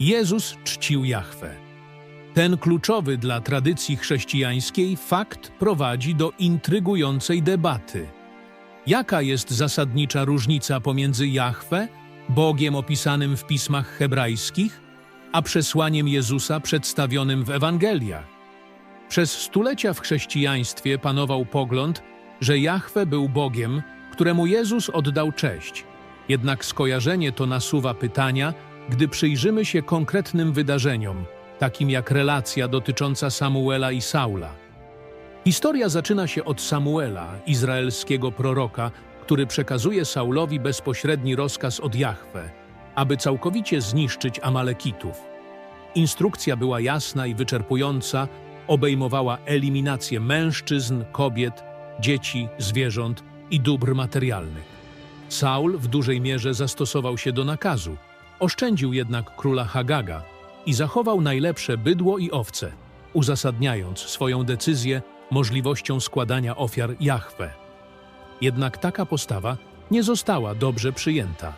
Jezus czcił Jahwe. Ten kluczowy dla tradycji chrześcijańskiej fakt prowadzi do intrygującej debaty. Jaka jest zasadnicza różnica pomiędzy Jahwe, Bogiem opisanym w pismach hebrajskich, a przesłaniem Jezusa przedstawionym w Ewangeliach? Przez stulecia w chrześcijaństwie panował pogląd, że Jahwe był Bogiem, któremu Jezus oddał cześć. Jednak skojarzenie to nasuwa pytania, gdy przyjrzymy się konkretnym wydarzeniom, takim jak relacja dotycząca Samuela i Saula. Historia zaczyna się od Samuela, izraelskiego proroka, który przekazuje Saulowi bezpośredni rozkaz od Jahwe, aby całkowicie zniszczyć Amalekitów. Instrukcja była jasna i wyczerpująca, obejmowała eliminację mężczyzn, kobiet, dzieci, zwierząt i dóbr materialnych. Saul w dużej mierze zastosował się do nakazu, oszczędził jednak króla Hagaga i zachował najlepsze bydło i owce, uzasadniając swoją decyzję możliwością składania ofiar Jahwe. Jednak taka postawa nie została dobrze przyjęta.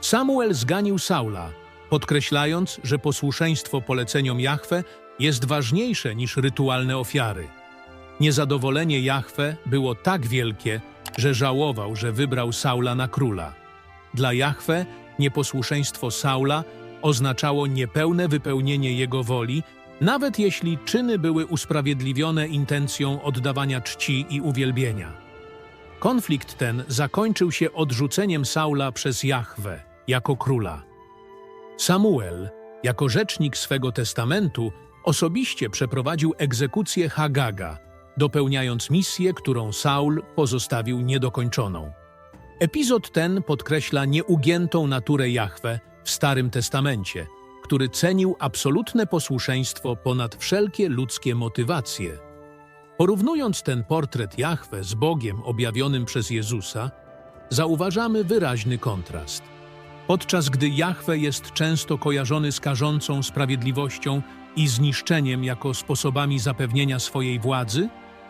Samuel zganił Saula, podkreślając, że posłuszeństwo poleceniom Jahwe jest ważniejsze niż rytualne ofiary. Niezadowolenie Jahwe było tak wielkie, że żałował, że wybrał Saula na króla. Dla Jahwe nieposłuszeństwo Saula oznaczało niepełne wypełnienie jego woli, nawet jeśli czyny były usprawiedliwione intencją oddawania czci i uwielbienia. Konflikt ten zakończył się odrzuceniem Saula przez Jahwe jako króla. Samuel, jako rzecznik swego testamentu, osobiście przeprowadził egzekucję Hagaga, dopełniając misję, którą Saul pozostawił niedokończoną. Epizod ten podkreśla nieugiętą naturę Jahwe w Starym Testamencie, który cenił absolutne posłuszeństwo ponad wszelkie ludzkie motywacje. Porównując ten portret Jahwe z Bogiem objawionym przez Jezusa, zauważamy wyraźny kontrast. Podczas gdy Jahwe jest często kojarzony z karzącą sprawiedliwością i zniszczeniem jako sposobami zapewnienia swojej władzy,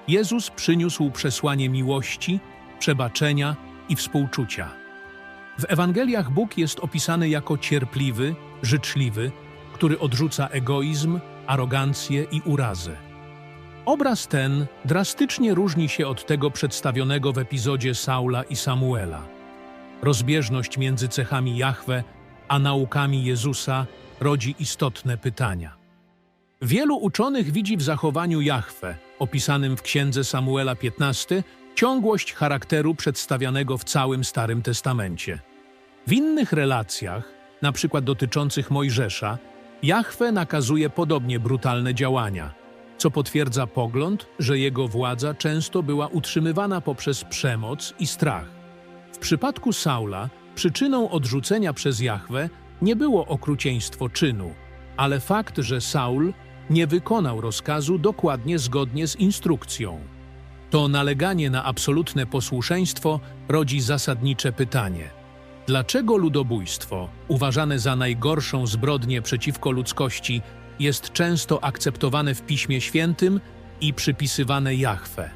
Jezus przyniósł przesłanie miłości, przebaczenia i współczucia. W Ewangeliach Bóg jest opisany jako cierpliwy, życzliwy, który odrzuca egoizm, arogancję i urazę. Obraz ten drastycznie różni się od tego przedstawionego w epizodzie Saula i Samuela. Rozbieżność między cechami Jahwe a naukami Jezusa rodzi istotne pytania. Wielu uczonych widzi w zachowaniu Jahwe, opisanym w księdze Samuela 15, ciągłość charakteru przedstawianego w całym Starym Testamencie. W innych relacjach, na przykład dotyczących Mojżesza, Jahwe nakazuje podobnie brutalne działania, co potwierdza pogląd, że jego władza często była utrzymywana poprzez przemoc i strach. W przypadku Saula przyczyną odrzucenia przez Jahwe nie było okrucieństwo czynu, ale fakt, że Saul nie wykonał rozkazu dokładnie zgodnie z instrukcją. To naleganie na absolutne posłuszeństwo rodzi zasadnicze pytanie: dlaczego ludobójstwo, uważane za najgorszą zbrodnię przeciwko ludzkości, jest często akceptowane w Piśmie Świętym i przypisywane Jahwe?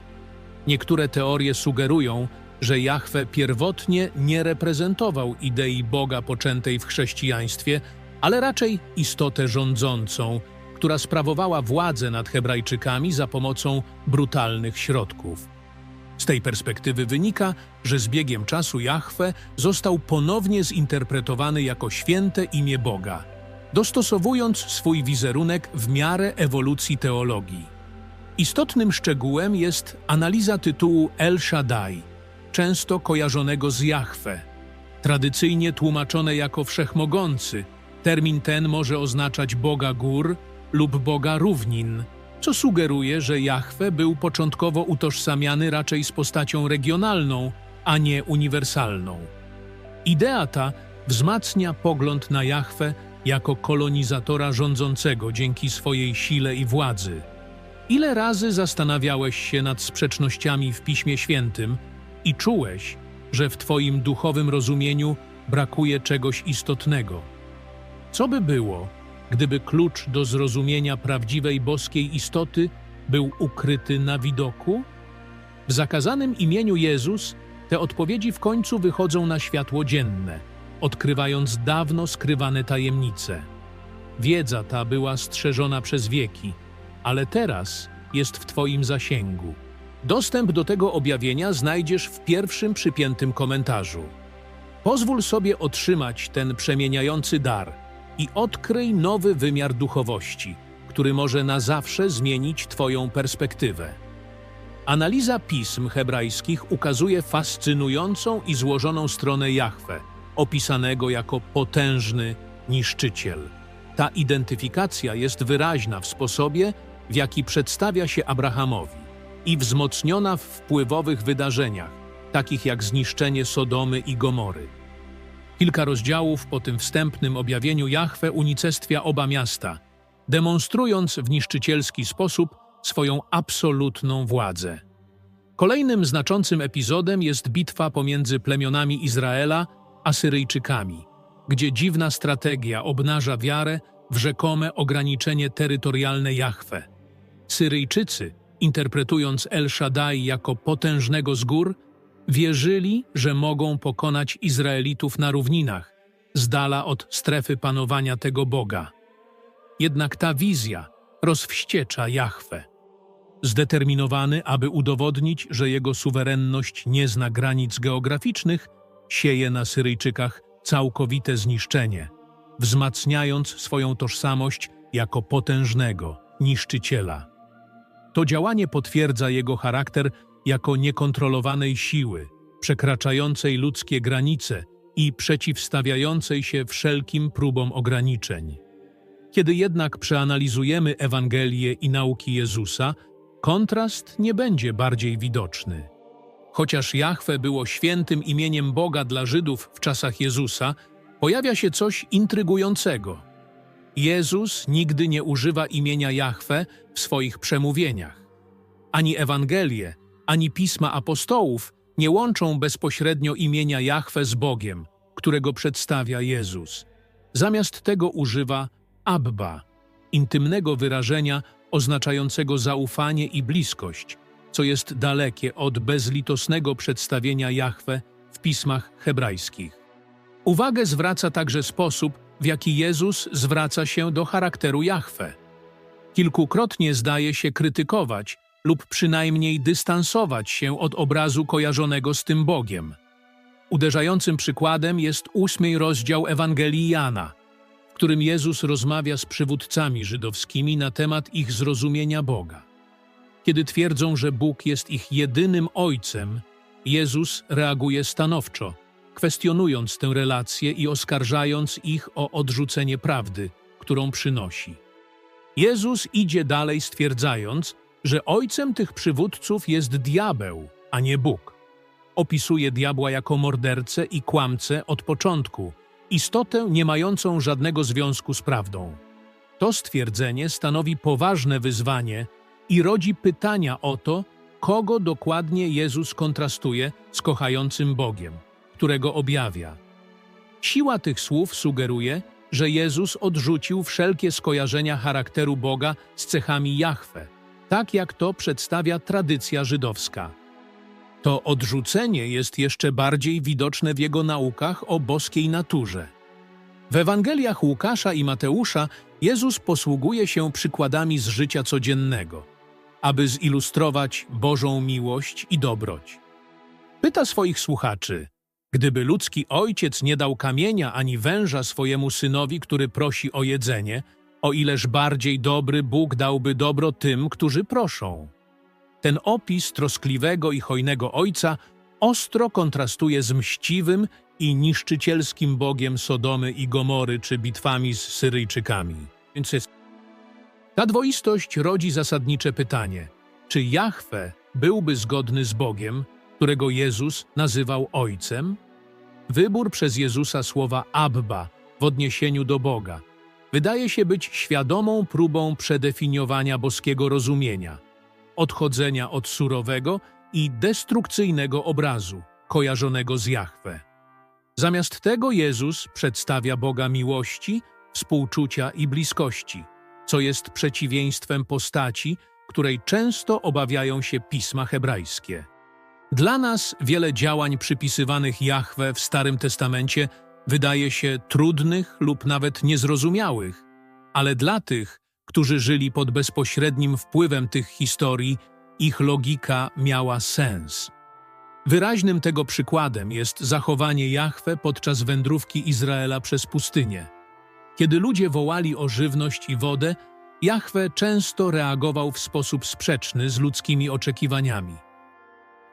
Niektóre teorie sugerują, że Jahwe pierwotnie nie reprezentował idei Boga poczętej w chrześcijaństwie, ale raczej istotę rządzącą, która sprawowała władzę nad Hebrajczykami za pomocą brutalnych środków. Z tej perspektywy wynika, że z biegiem czasu Jahwe został ponownie zinterpretowany jako święte imię Boga, dostosowując swój wizerunek w miarę ewolucji teologii. Istotnym szczegółem jest analiza tytułu El Shaddai, często kojarzonego z Jahwe. Tradycyjnie tłumaczone jako wszechmogący, termin ten może oznaczać Boga gór, lub boga równin, co sugeruje, że Jahwe był początkowo utożsamiany raczej z postacią regionalną, a nie uniwersalną. Idea ta wzmacnia pogląd na Jahwe jako kolonizatora rządzącego dzięki swojej sile i władzy. Ile razy zastanawiałeś się nad sprzecznościami w Piśmie Świętym i czułeś, że w Twoim duchowym rozumieniu brakuje czegoś istotnego? Co by było, gdyby klucz do zrozumienia prawdziwej boskiej istoty był ukryty na widoku? W zakazanym imieniu Jezus te odpowiedzi w końcu wychodzą na światło dzienne, odkrywając dawno skrywane tajemnice. Wiedza ta była strzeżona przez wieki, ale teraz jest w Twoim zasięgu. Dostęp do tego objawienia znajdziesz w pierwszym przypiętym komentarzu. Pozwól sobie otrzymać ten przemieniający dar i odkryj nowy wymiar duchowości, który może na zawsze zmienić Twoją perspektywę. Analiza pism hebrajskich ukazuje fascynującą i złożoną stronę Jahwe, opisanego jako potężny niszczyciel. Ta identyfikacja jest wyraźna w sposobie, w jaki przedstawia się Abrahamowi i wzmocniona w wpływowych wydarzeniach, takich jak zniszczenie Sodomy i Gomory. Kilka rozdziałów po tym wstępnym objawieniu Jahwe unicestwia oba miasta, demonstrując w niszczycielski sposób swoją absolutną władzę. Kolejnym znaczącym epizodem jest bitwa pomiędzy plemionami Izraela a Syryjczykami, gdzie dziwna strategia obnaża wiarę w rzekome ograniczenie terytorialne Jahwe. Syryjczycy, interpretując El Shaddai jako potężnego z gór, wierzyli, że mogą pokonać Izraelitów na równinach, z dala od strefy panowania tego Boga. Jednak ta wizja rozwściecza Jahwe. Zdeterminowany, aby udowodnić, że jego suwerenność nie zna granic geograficznych, sieje na Syryjczykach całkowite zniszczenie, wzmacniając swoją tożsamość jako potężnego niszczyciela. To działanie potwierdza jego charakter jako niekontrolowanej siły, przekraczającej ludzkie granice i przeciwstawiającej się wszelkim próbom ograniczeń. Kiedy jednak przeanalizujemy Ewangelię i nauki Jezusa, kontrast nie będzie bardziej widoczny. Chociaż Jahwe było świętym imieniem Boga dla Żydów w czasach Jezusa, pojawia się coś intrygującego. Jezus nigdy nie używa imienia Jahwe w swoich przemówieniach. Ani Ewangelie, ani pisma apostołów nie łączą bezpośrednio imienia Jahwe z Bogiem, którego przedstawia Jezus. Zamiast tego używa Abba, intymnego wyrażenia oznaczającego zaufanie i bliskość, co jest dalekie od bezlitosnego przedstawienia Jahwe w pismach hebrajskich. Uwagę zwraca także sposób, w jaki Jezus zwraca się do charakteru Jahwe. Kilkukrotnie zdaje się krytykować lub przynajmniej dystansować się od obrazu kojarzonego z tym Bogiem. Uderzającym przykładem jest ósmy rozdział Ewangelii Jana, w którym Jezus rozmawia z przywódcami żydowskimi na temat ich zrozumienia Boga. Kiedy twierdzą, że Bóg jest ich jedynym Ojcem, Jezus reaguje stanowczo, kwestionując tę relację i oskarżając ich o odrzucenie prawdy, którą przynosi. Jezus idzie dalej, stwierdzając, że ojcem tych przywódców jest diabeł, a nie Bóg. Opisuje diabła jako mordercę i kłamcę od początku, istotę nie mającą żadnego związku z prawdą. To stwierdzenie stanowi poważne wyzwanie i rodzi pytania o to, kogo dokładnie Jezus kontrastuje z kochającym Bogiem, którego objawia. Siła tych słów sugeruje, że Jezus odrzucił wszelkie skojarzenia charakteru Boga z cechami Jahwe, tak jak to przedstawia tradycja żydowska. To odrzucenie jest jeszcze bardziej widoczne w jego naukach o boskiej naturze. W Ewangeliach Łukasza i Mateusza Jezus posługuje się przykładami z życia codziennego, aby zilustrować Bożą miłość i dobroć. Pyta swoich słuchaczy, gdyby ludzki ojciec nie dał kamienia ani węża swojemu synowi, który prosi o jedzenie, o ileż bardziej dobry Bóg dałby dobro tym, którzy proszą. Ten opis troskliwego i hojnego ojca ostro kontrastuje z mściwym i niszczycielskim Bogiem Sodomy i Gomory czy bitwami z Syryjczykami. Ta dwoistość rodzi zasadnicze pytanie, czy Jahwe byłby zgodny z Bogiem, którego Jezus nazywał Ojcem? Wybór przez Jezusa słowa Abba w odniesieniu do Boga wydaje się być świadomą próbą przedefiniowania boskiego rozumienia, odchodzenia od surowego i destrukcyjnego obrazu kojarzonego z Jahwe. Zamiast tego Jezus przedstawia Boga miłości, współczucia i bliskości, co jest przeciwieństwem postaci, której często obawiają się pisma hebrajskie. Dla nas wiele działań przypisywanych Jahwe w Starym Testamencie wydaje się trudnych lub nawet niezrozumiałych, Ale dla tych, którzy żyli pod bezpośrednim wpływem tych historii, ich logika miała sens. Wyraźnym tego przykładem jest zachowanie Jahwe podczas wędrówki Izraela przez pustynię. Kiedy ludzie wołali o żywność i wodę, Jahwe często reagował w sposób sprzeczny z ludzkimi oczekiwaniami.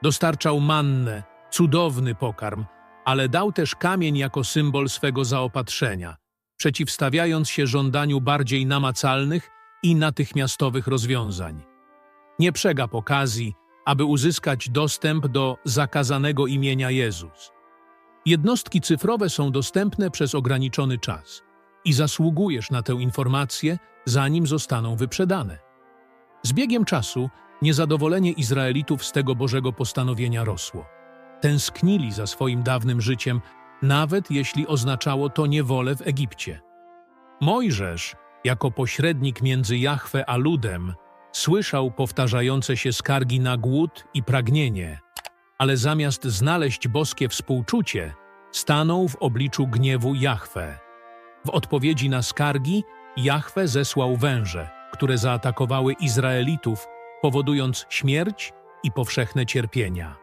Dostarczał mannę, cudowny pokarm, ale dał też kamień jako symbol swego zaopatrzenia, przeciwstawiając się żądaniu bardziej namacalnych i natychmiastowych rozwiązań. Nie przegap okazji, aby uzyskać dostęp do zakazanego imienia Jezus. Jednostki cyfrowe są dostępne przez ograniczony czas i zasługujesz na tę informację, zanim zostaną wyprzedane. Z biegiem czasu niezadowolenie Izraelitów z tego Bożego postanowienia rosło. Tęsknili za swoim dawnym życiem, nawet jeśli oznaczało to niewolę w Egipcie. Mojżesz, jako pośrednik między Jahwe a ludem, słyszał powtarzające się skargi na głód i pragnienie, ale zamiast znaleźć boskie współczucie, stanął w obliczu gniewu Jahwe. W odpowiedzi na skargi Jahwe zesłał węże, które zaatakowały Izraelitów, powodując śmierć i powszechne cierpienia.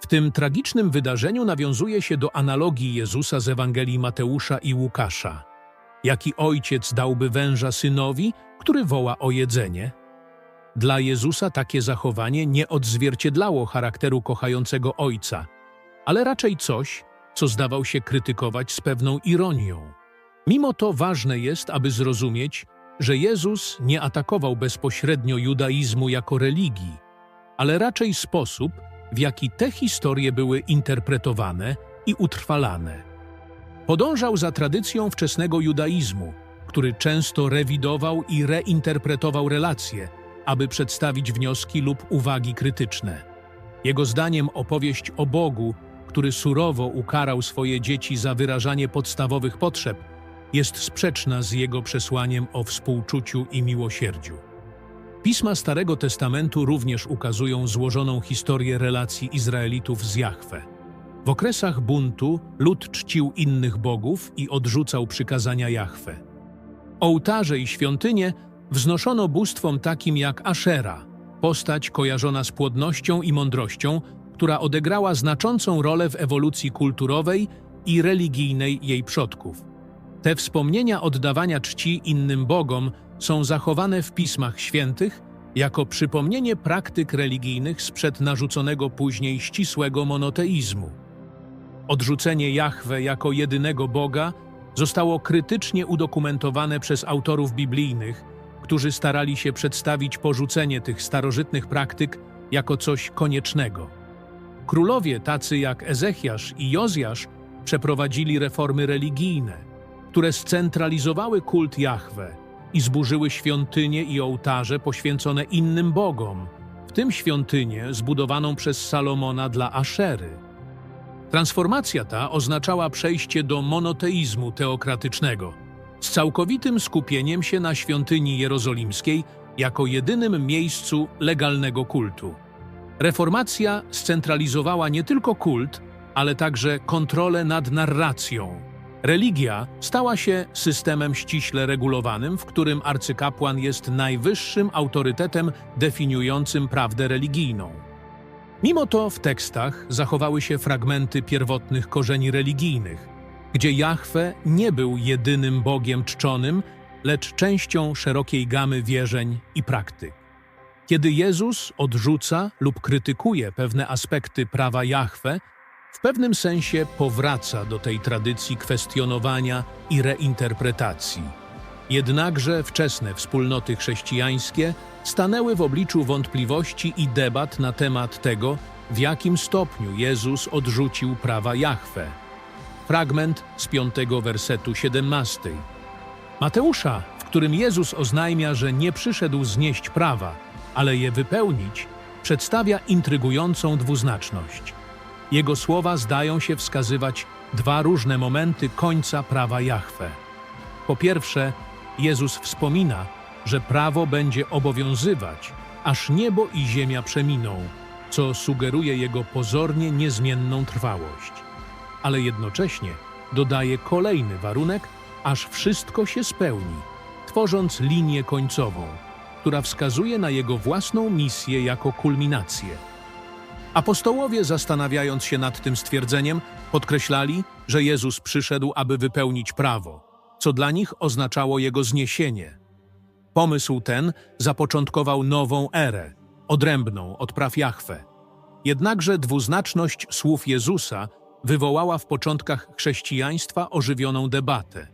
W tym tragicznym wydarzeniu nawiązuje się do analogii Jezusa z Ewangelii Mateusza i Łukasza. Jaki ojciec dałby węża synowi, który woła o jedzenie? Dla Jezusa takie zachowanie nie odzwierciedlało charakteru kochającego ojca, ale raczej coś, co zdawał się krytykować z pewną ironią. Mimo to ważne jest, aby zrozumieć, że Jezus nie atakował bezpośrednio judaizmu jako religii, ale raczej sposób, w jaki te historie były interpretowane i utrwalane. Podążał za tradycją wczesnego judaizmu, który często rewidował i reinterpretował relacje, aby przedstawić wnioski lub uwagi krytyczne. Jego zdaniem opowieść o Bogu, który surowo ukarał swoje dzieci za wyrażanie podstawowych potrzeb, jest sprzeczna z jego przesłaniem o współczuciu i miłosierdziu. Pisma Starego Testamentu również ukazują złożoną historię relacji Izraelitów z Jahwe. W okresach buntu lud czcił innych bogów i odrzucał przykazania Jahwe. Ołtarze i świątynie wznoszono bóstwom takim jak Ashera, postać kojarzona z płodnością i mądrością, która odegrała znaczącą rolę w ewolucji kulturowej i religijnej jej przodków. Te wspomnienia oddawania czci innym bogom są zachowane w pismach świętych jako przypomnienie praktyk religijnych sprzed narzuconego później ścisłego monoteizmu. Odrzucenie Jahwe jako jedynego Boga zostało krytycznie udokumentowane przez autorów biblijnych, którzy starali się przedstawić porzucenie tych starożytnych praktyk jako coś koniecznego. Królowie tacy jak Ezechiasz i Jozjasz przeprowadzili reformy religijne, które scentralizowały kult Jahwe i zburzyły świątynie i ołtarze poświęcone innym bogom, w tym świątynię zbudowaną przez Salomona dla Aszery. Transformacja ta oznaczała przejście do monoteizmu teokratycznego, z całkowitym skupieniem się na świątyni jerozolimskiej jako jedynym miejscu legalnego kultu. Reformacja scentralizowała nie tylko kult, ale także kontrolę nad narracją. Religia stała się systemem ściśle regulowanym, w którym arcykapłan jest najwyższym autorytetem definiującym prawdę religijną. Mimo to w tekstach zachowały się fragmenty pierwotnych korzeni religijnych, gdzie Jahwe nie był jedynym Bogiem czczonym, lecz częścią szerokiej gamy wierzeń i praktyk. Kiedy Jezus odrzuca lub krytykuje pewne aspekty prawa Jahwe, w pewnym sensie powraca do tej tradycji kwestionowania i reinterpretacji. Jednakże wczesne wspólnoty chrześcijańskie stanęły w obliczu wątpliwości i debat na temat tego, w jakim stopniu Jezus odrzucił prawa Jahwe. Fragment z piątego wersetu 17. Mateusza, w którym Jezus oznajmia, że nie przyszedł znieść prawa, ale je wypełnić, przedstawia intrygującą dwuznaczność. Jego słowa zdają się wskazywać dwa różne momenty końca prawa Jahwe. Po pierwsze, Jezus wspomina, że prawo będzie obowiązywać, aż niebo i ziemia przeminą, co sugeruje jego pozornie niezmienną trwałość. Ale jednocześnie dodaje kolejny warunek, aż wszystko się spełni. tworząc linię końcową, która wskazuje na jego własną misję jako kulminację. Apostołowie, zastanawiając się nad tym stwierdzeniem, podkreślali, że Jezus przyszedł, aby wypełnić prawo, co dla nich oznaczało jego zniesienie. Pomysł ten zapoczątkował nową erę, odrębną od praw Jahwe. Jednakże dwuznaczność słów Jezusa wywołała w początkach chrześcijaństwa ożywioną debatę.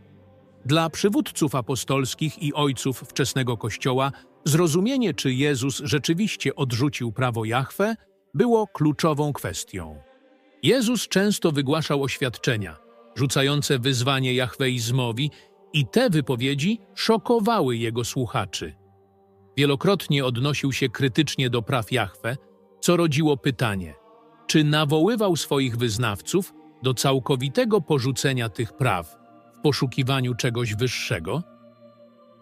Dla przywódców apostolskich i ojców wczesnego Kościoła zrozumienie, czy Jezus rzeczywiście odrzucił prawo Jahwe, było kluczową kwestią. Jezus często wygłaszał oświadczenia, rzucające wyzwanie jahweizmowi i te wypowiedzi szokowały jego słuchaczy. Wielokrotnie odnosił się krytycznie do praw Jahwe, co rodziło pytanie, czy nawoływał swoich wyznawców do całkowitego porzucenia tych praw w poszukiwaniu czegoś wyższego?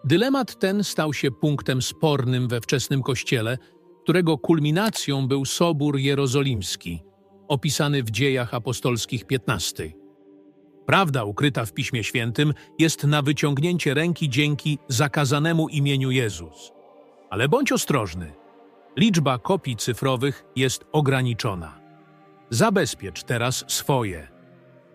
Dylemat ten stał się punktem spornym we wczesnym Kościele, którego kulminacją był Sobór Jerozolimski, opisany w dziejach apostolskich 15. Prawda ukryta w Piśmie Świętym jest na wyciągnięcie ręki dzięki zakazanemu imieniu Jezus. Ale bądź ostrożny. Liczba kopii cyfrowych jest ograniczona. Zabezpiecz teraz swoje.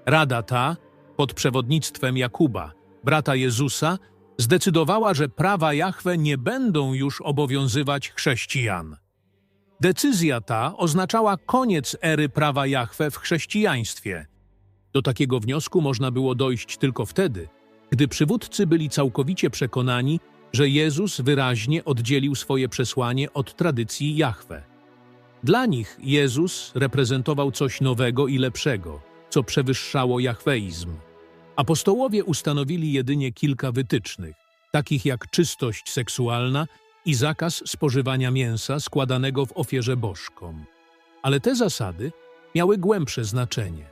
Rada ta, pod przewodnictwem Jakuba, brata Jezusa, zdecydowała, że prawa Jahwe nie będą już obowiązywać chrześcijan. Decyzja ta oznaczała koniec ery prawa Jahwe w chrześcijaństwie. Do takiego wniosku można było dojść tylko wtedy, gdy przywódcy byli całkowicie przekonani, że Jezus wyraźnie oddzielił swoje przesłanie od tradycji Jahwe. Dla nich Jezus reprezentował coś nowego i lepszego, co przewyższało jahweizm. Apostołowie ustanowili jedynie kilka wytycznych, takich jak czystość seksualna i zakaz spożywania mięsa składanego w ofierze bożkom. Ale te zasady miały głębsze znaczenie.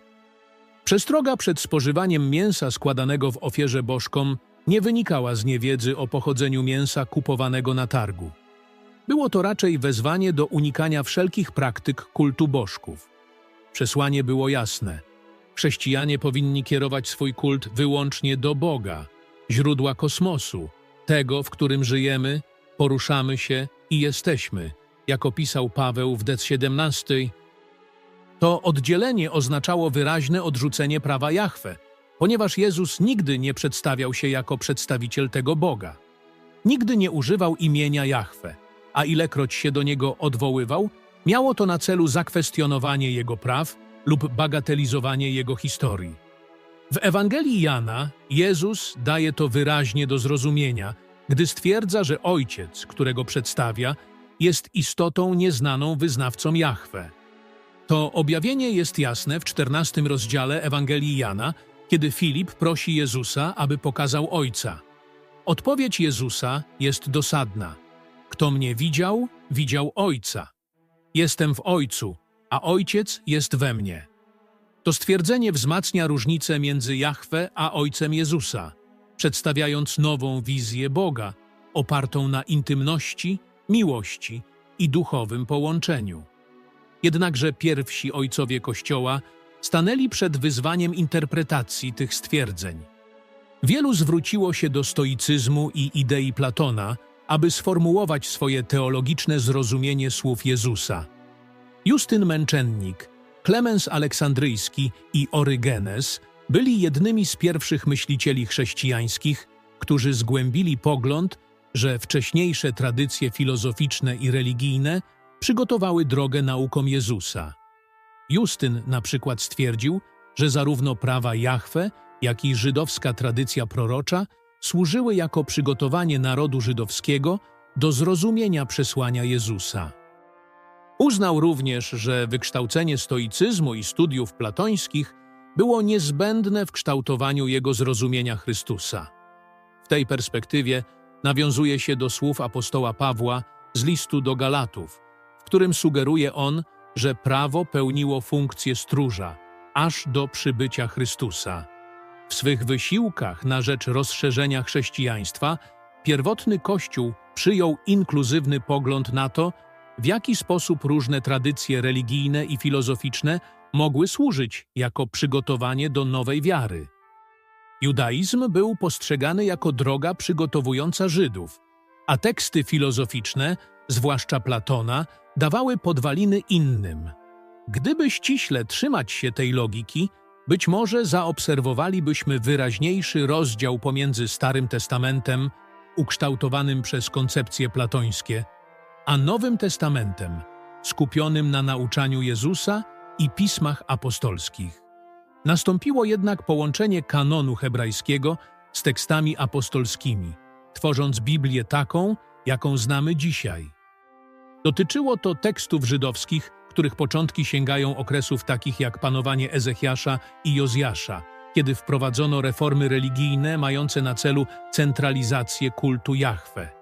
Przestroga przed spożywaniem mięsa składanego w ofierze bożkom nie wynikała z niewiedzy o pochodzeniu mięsa kupowanego na targu. Było to raczej wezwanie do unikania wszelkich praktyk kultu bożków. Przesłanie było jasne. Chrześcijanie powinni kierować swój kult wyłącznie do Boga, źródła kosmosu, tego, w którym żyjemy, poruszamy się i jesteśmy, jak opisał Paweł w Dec 17. To oddzielenie oznaczało wyraźne odrzucenie prawa Jahwe, ponieważ Jezus nigdy nie przedstawiał się jako przedstawiciel tego Boga. Nigdy nie używał imienia Jahwe, a ilekroć się do niego odwoływał, miało to na celu zakwestionowanie jego praw lub bagatelizowanie jego historii. W Ewangelii Jana Jezus daje to wyraźnie do zrozumienia, gdy stwierdza, że Ojciec, którego przedstawia, jest istotą nieznaną wyznawcom Jahwe. To objawienie jest jasne w czternastym rozdziale Ewangelii Jana, kiedy Filip prosi Jezusa, aby pokazał Ojca. Odpowiedź Jezusa jest dosadna. Kto mnie widział, widział Ojca. Jestem w Ojcu, a Ojciec jest we mnie. To stwierdzenie wzmacnia różnicę między Jahwe a Ojcem Jezusa, przedstawiając nową wizję Boga, opartą na intymności, miłości i duchowym połączeniu. Jednakże pierwsi ojcowie Kościoła stanęli przed wyzwaniem interpretacji tych stwierdzeń. Wielu zwróciło się do stoicyzmu i idei Platona, aby sformułować swoje teologiczne zrozumienie słów Jezusa. Justyn Męczennik, Klemens Aleksandryjski i Orygenes byli jednymi z pierwszych myślicieli chrześcijańskich, którzy zgłębili pogląd, że wcześniejsze tradycje filozoficzne i religijne przygotowały drogę naukom Jezusa. Justyn na przykład stwierdził, że zarówno prawa Jahwe, jak i żydowska tradycja prorocza służyły jako przygotowanie narodu żydowskiego do zrozumienia przesłania Jezusa. Uznał również, że wykształcenie stoicyzmu i studiów platońskich było niezbędne w kształtowaniu jego zrozumienia Chrystusa. W tej perspektywie nawiązuje się do słów apostoła Pawła z listu do Galatów, w którym sugeruje on, że prawo pełniło funkcję stróża, aż do przybycia Chrystusa. W swych wysiłkach na rzecz rozszerzenia chrześcijaństwa pierwotny Kościół przyjął inkluzywny pogląd na to, w jaki sposób różne tradycje religijne i filozoficzne mogły służyć jako przygotowanie do nowej wiary. Judaizm był postrzegany jako droga przygotowująca Żydów, a teksty filozoficzne, zwłaszcza Platona, dawały podwaliny innym. Gdyby ściśle trzymać się tej logiki, być może zaobserwowalibyśmy wyraźniejszy rozdział pomiędzy Starym Testamentem, ukształtowanym przez koncepcje platońskie, a Nowym Testamentem, skupionym na nauczaniu Jezusa i pismach apostolskich. Nastąpiło jednak połączenie kanonu hebrajskiego z tekstami apostolskimi, tworząc Biblię taką, jaką znamy dzisiaj. Dotyczyło to tekstów żydowskich, których początki sięgają okresów takich jak panowanie Ezechiasza i Jozjasza, kiedy wprowadzono reformy religijne mające na celu centralizację kultu Jahwe.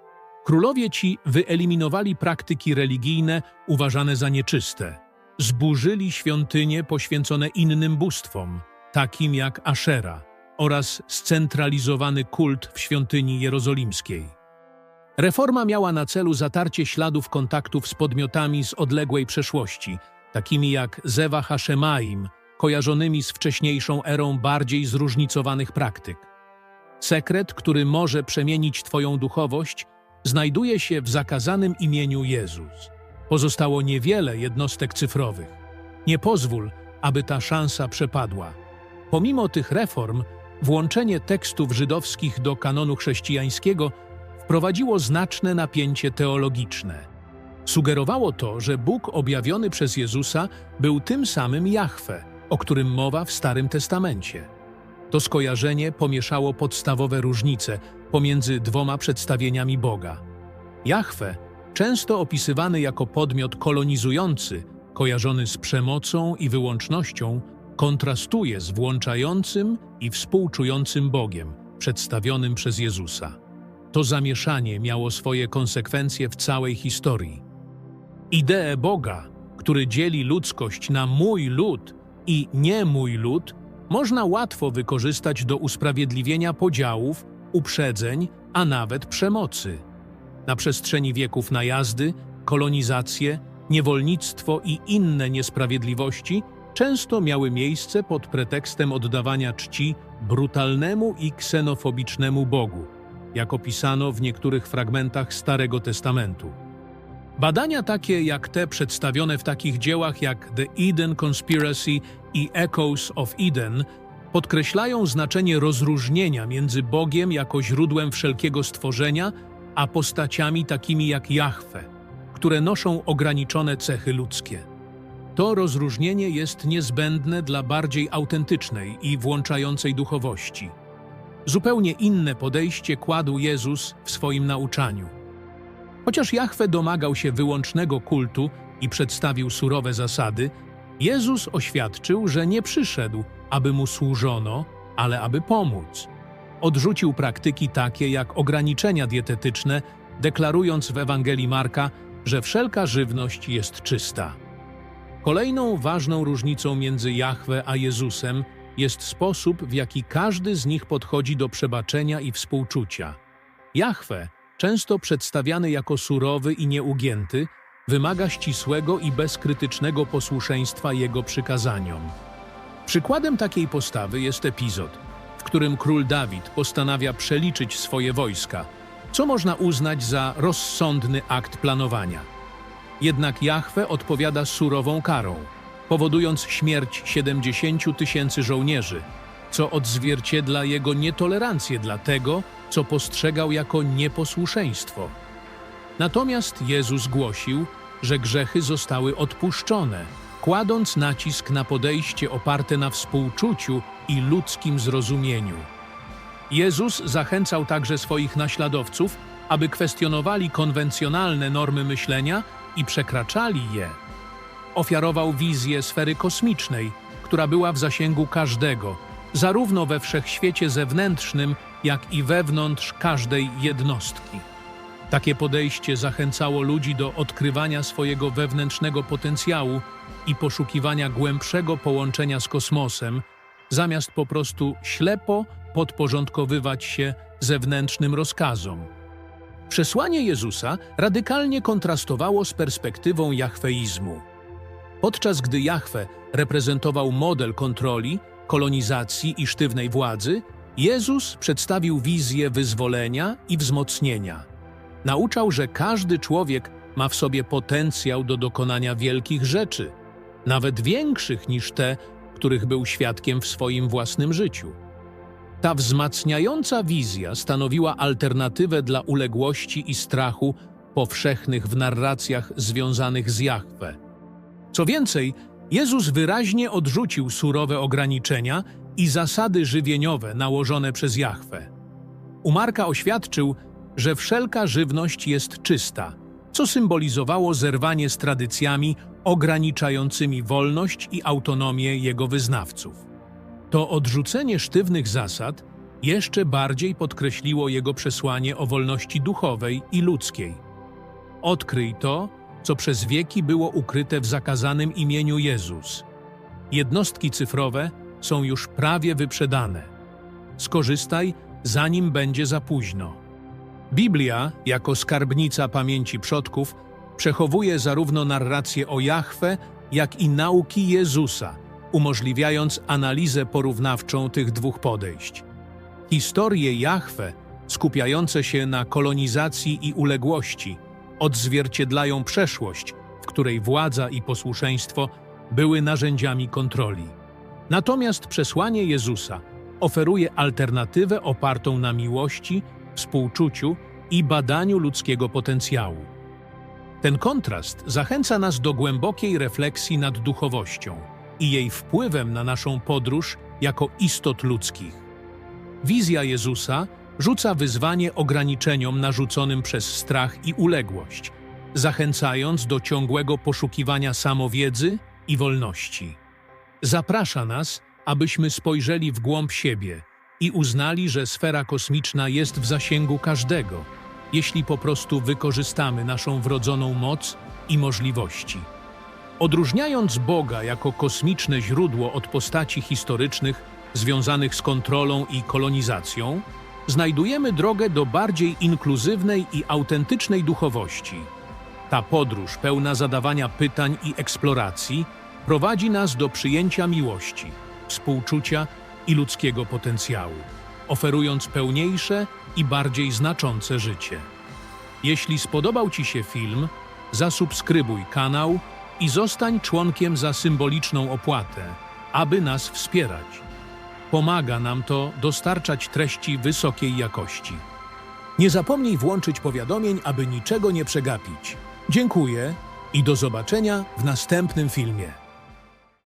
Królowie ci wyeliminowali praktyki religijne uważane za nieczyste. Zburzyli świątynie poświęcone innym bóstwom, takim jak Ashera, oraz scentralizowany kult w świątyni jerozolimskiej. Reforma miała na celu zatarcie śladów kontaktów z podmiotami z odległej przeszłości, takimi jak Zewa Hashemaim, kojarzonymi z wcześniejszą erą bardziej zróżnicowanych praktyk. Sekret, który może przemienić Twoją duchowość, znajduje się w zakazanym imieniu Jezus. Pozostało niewiele jednostek cyfrowych. Nie pozwól, aby ta szansa przepadła. Pomimo tych reform, włączenie tekstów żydowskich do kanonu chrześcijańskiego wprowadziło znaczne napięcie teologiczne. Sugerowało to, że Bóg objawiony przez Jezusa był tym samym Jahwe, o którym mowa w Starym Testamencie. To skojarzenie pomieszało podstawowe różnice pomiędzy dwoma przedstawieniami Boga. Jahwe, często opisywany jako podmiot kolonizujący, kojarzony z przemocą i wyłącznością, kontrastuje z włączającym i współczującym Bogiem, przedstawionym przez Jezusa. To zamieszanie miało swoje konsekwencje w całej historii. Ideę Boga, który dzieli ludzkość na mój lud i nie mój lud, można łatwo wykorzystać do usprawiedliwienia podziałów, uprzedzeń, a nawet przemocy. Na przestrzeni wieków najazdy, kolonizacje, niewolnictwo i inne niesprawiedliwości często miały miejsce pod pretekstem oddawania czci brutalnemu i ksenofobicznemu Bogu jak opisano w niektórych fragmentach Starego Testamentu. Badania takie jak te przedstawione w takich dziełach jak The Eden Conspiracy i Echoes of Eden podkreślają znaczenie rozróżnienia między Bogiem jako źródłem wszelkiego stworzenia, a postaciami takimi jak Jahwe, które noszą ograniczone cechy ludzkie. To rozróżnienie jest niezbędne dla bardziej autentycznej i włączającej duchowości. Zupełnie inne podejście kładł Jezus w swoim nauczaniu. Chociaż Jahwe domagał się wyłącznego kultu i przedstawił surowe zasady, Jezus oświadczył, że nie przyszedł, aby mu służono, ale aby pomóc. Odrzucił praktyki takie jak ograniczenia dietetyczne, deklarując w Ewangelii Marka, że wszelka żywność jest czysta. Kolejną ważną różnicą między Jahwe a Jezusem jest sposób, w jaki każdy z nich podchodzi do przebaczenia i współczucia. Jahwe, często przedstawiany jako surowy i nieugięty, wymaga ścisłego i bezkrytycznego posłuszeństwa Jego przykazaniom. Przykładem takiej postawy jest epizod, w którym król Dawid postanawia przeliczyć swoje wojska, co można uznać za rozsądny akt planowania. Jednak Jahwe odpowiada surową karą – powodując śmierć 70 tysięcy żołnierzy, co odzwierciedla jego nietolerancję dla tego, co postrzegał jako nieposłuszeństwo. Natomiast Jezus głosił, że grzechy zostały odpuszczone, kładąc nacisk na podejście oparte na współczuciu i ludzkim zrozumieniu. Jezus zachęcał także swoich naśladowców, aby kwestionowali konwencjonalne normy myślenia i przekraczali je ofiarował wizję sfery kosmicznej, która była w zasięgu każdego, zarówno we wszechświecie zewnętrznym, jak i wewnątrz każdej jednostki. Takie podejście zachęcało ludzi do odkrywania swojego wewnętrznego potencjału i poszukiwania głębszego połączenia z kosmosem, zamiast po prostu ślepo podporządkowywać się zewnętrznym rozkazom. Przesłanie Jezusa radykalnie kontrastowało z perspektywą jachweizmu. Podczas gdy Jahwe reprezentował model kontroli, kolonizacji i sztywnej władzy, Jezus przedstawił wizję wyzwolenia i wzmocnienia. Nauczał, że każdy człowiek ma w sobie potencjał do dokonania wielkich rzeczy, nawet większych niż te, których był świadkiem w swoim własnym życiu. Ta wzmacniająca wizja stanowiła alternatywę dla uległości i strachu powszechnych w narracjach związanych z Jahwe. Co więcej, Jezus wyraźnie odrzucił surowe ograniczenia i zasady żywieniowe nałożone przez Jahwe. U Marka oświadczył, że wszelka żywność jest czysta, co symbolizowało zerwanie z tradycjami ograniczającymi wolność i autonomię jego wyznawców. To odrzucenie sztywnych zasad jeszcze bardziej podkreśliło jego przesłanie o wolności duchowej i ludzkiej. Odkryj to, co przez wieki było ukryte w zakazanym imieniu Jezus. Jednostki cyfrowe są już prawie wyprzedane. Skorzystaj, zanim będzie za późno. Biblia, jako skarbnica pamięci przodków, przechowuje zarówno narrację o Jahwe, jak i nauki Jezusa, umożliwiając analizę porównawczą tych dwóch podejść. Historie Jahwe, skupiające się na kolonizacji i uległości, odzwierciedlają przeszłość, w której władza i posłuszeństwo były narzędziami kontroli. Natomiast przesłanie Jezusa oferuje alternatywę opartą na miłości, współczuciu i badaniu ludzkiego potencjału. Ten kontrast zachęca nas do głębokiej refleksji nad duchowością i jej wpływem na naszą podróż jako istot ludzkich. Wizja Jezusa rzuca wyzwanie ograniczeniom narzuconym przez strach i uległość, zachęcając do ciągłego poszukiwania samowiedzy i wolności. Zaprasza nas, abyśmy spojrzeli w głąb siebie i uznali, że sfera kosmiczna jest w zasięgu każdego, jeśli po prostu wykorzystamy naszą wrodzoną moc i możliwości. Odróżniając Boga jako kosmiczne źródło od postaci historycznych związanych z kontrolą i kolonizacją, znajdujemy drogę do bardziej inkluzywnej i autentycznej duchowości. Ta podróż, pełna zadawania pytań i eksploracji, prowadzi nas do przyjęcia miłości, współczucia i ludzkiego potencjału, oferując pełniejsze i bardziej znaczące życie. Jeśli spodobał Ci się film, zasubskrybuj kanał i zostań członkiem za symboliczną opłatę, aby nas wspierać. Pomaga nam to dostarczać treści wysokiej jakości. Nie zapomnij włączyć powiadomień, aby niczego nie przegapić. Dziękuję i do zobaczenia w następnym filmie.